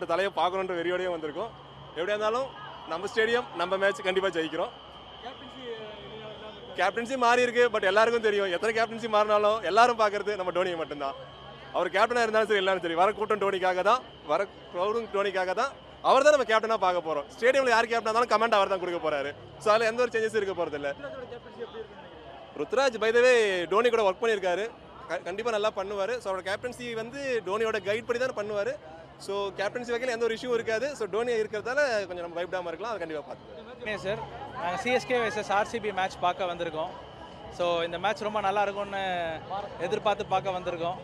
But தலையை பார்க்கணுன்ற வெறியோடய வந்திருக்கோம். எப்படியா இருந்தாலும் நம்ம ஸ்டேடியம் நம்ம மேட்ச் கண்டிப்பாக ஜெயிக்கிறோம். கேப்டன்சி மாறி இருக்கு பட் எல்லாருக்கும் தெரியும். எத்தனை கேப்டன்சி மாறினாலும் எல்லாரும் பார்க்கறது நம்ம டோனியை மட்டும்தான். அவர் கேப்டனாக இருந்தாலும் சரி எல்லாரும் சரி வர கூட்டம் டோனிக்காக தான் வர க்ரௌடும் டோனிக்காக தான் அவர் தான் நம்ம கேப்டனாக பார்க்க போகிறோம் ஸ்டேடியமில் யார் கேப்டன் இருந்தாலும் கமெண்ட் அவர் தான் கொடுக்க போறாரு. ஸோ அதில் எந்த ஒரு சேஞ்சஸ் இருக்க போகிறது இல்லை Ruturaj by the way Dhoni கூட ஒர்க் பண்ணியிருக்காரு. கண்டிப்பாக நல்லா பண்ணுவார். ஸோ அவரோட கேப்டன்சி வந்து டோனியோட கைட் படி தான் பண்ணுவார். ஸோ கேப்டன்சி வகையில் எந்த ஒரு இஷ்யூ இருக்காது. ஸோ டோனியா இருக்கிறதால கொஞ்சம் நம்ம பயப்படாமல் இருக்கலாம். அதை கண்டிப்பாக பார்த்துக்கலாம். சார் நாங்கள் சிஎஸ்கே வர்சஸ் ஆர்சிபி மேட்ச் பார்க்க வந்திருக்கோம். ஸோ இந்த மேட்ச் ரொம்ப நல்லா இருக்கும்னு எதிர்பார்த்து பார்க்க வந்திருக்கோம்.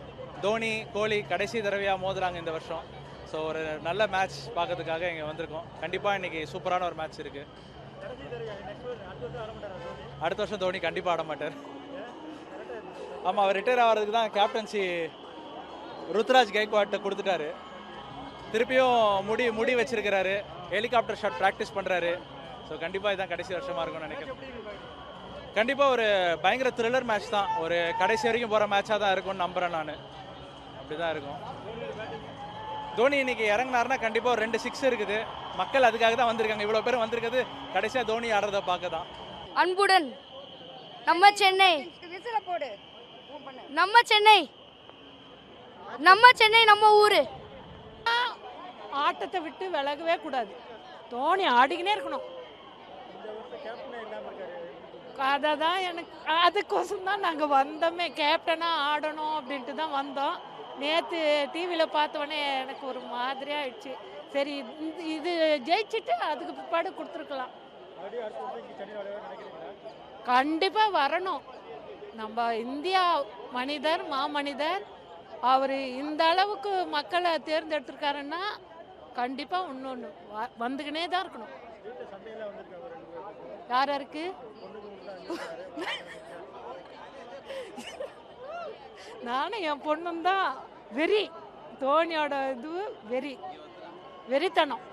தோனி கோலி கடைசி தடவையாக மோதுறாங்க இந்த வருஷம். ஸோ ஒரு நல்ல மேட்ச் பார்க்கறதுக்காக இங்கே வந்திருக்கோம். கண்டிப்பாக இன்னைக்கு சூப்பரான ஒரு மேட்ச் இருக்குது அடுத்த வருஷம் தோனி கண்டிப்பாக ஆட மாட்டார். ஆமாம் அவர் ரிட்டையர் ஆகிறதுக்கு தான் கேப்டன்சி ருத்ராஜ் கைக்வாட்டை கொடுத்துட்டாரு. திருப்பியும் முடி முடி வச்சிருக்கிறாரு. ஹெலிகாப்டர் ஷாட் ப்ராக்டிஸ் பண்ணுறாரு ஸோ கண்டிப்பாக இதுதான் கடைசி வருஷமாக இருக்கும்னு நினைக்கிறேன். கண்டிப்பாக ஒரு பயங்கர த்ரில்லர் மேட்ச் தான். ஒரு கடைசி வரைக்கும் போகிற மேட்சாக தான் இருக்கும்னு நம்புகிறேன் நான். அப்படி தான் இருக்கும். தோனி இன்னைக்கு இறங்குனாருன்னா கண்டிப்பாக ஒரு ரெண்டு சிக்ஸ் இருக்குது. மக்கள் அதுக்காக தான் வந்திருக்காங்க. இவ்வளோ பேர் வந்திருக்கிறது கடைசியாக தோனி ஆடுறத பார்க்க தான். அன்புடன் நம்ம சென்னை போடு நம்ம சென்னை. நம்ம சென்னை நம்ம ஊரு. ஆட்டத்தை விட்டு விலகவே கூடாது. தோனி ஆடிக்கினே இருக்கணும். அதை தான் எனக்கு அதுக்கோசம் தான் நாங்கள் வந்தோமே. கேப்டனாக ஆடணும் அப்படின்ட்டு தான் வந்தோம். நேற்று டிவியில் பார்த்தோன்னே எனக்கு ஒரு மாதிரியாக ஆயிடுச்சு. சரி இது ஜெயிச்சுட்டு அதுக்கு பிற்பாடு கொடுத்துருக்கலாம். கண்டிப்பாக வரணும். நம்ம இந்தியா மனிதர் மாமனிதர் அவர் இந்த அளவுக்கு மக்களை தேர்ந்தெடுத்திருக்காருன்னா கண்டிப்பாக இன்னொன்று வந்துக்கினே தான் இருக்கணும். யார் யாருக்கு? நானும் என் பொண்ணும் தான் வெறி. தோனியோட இது வெறி. வெறித்தனம்.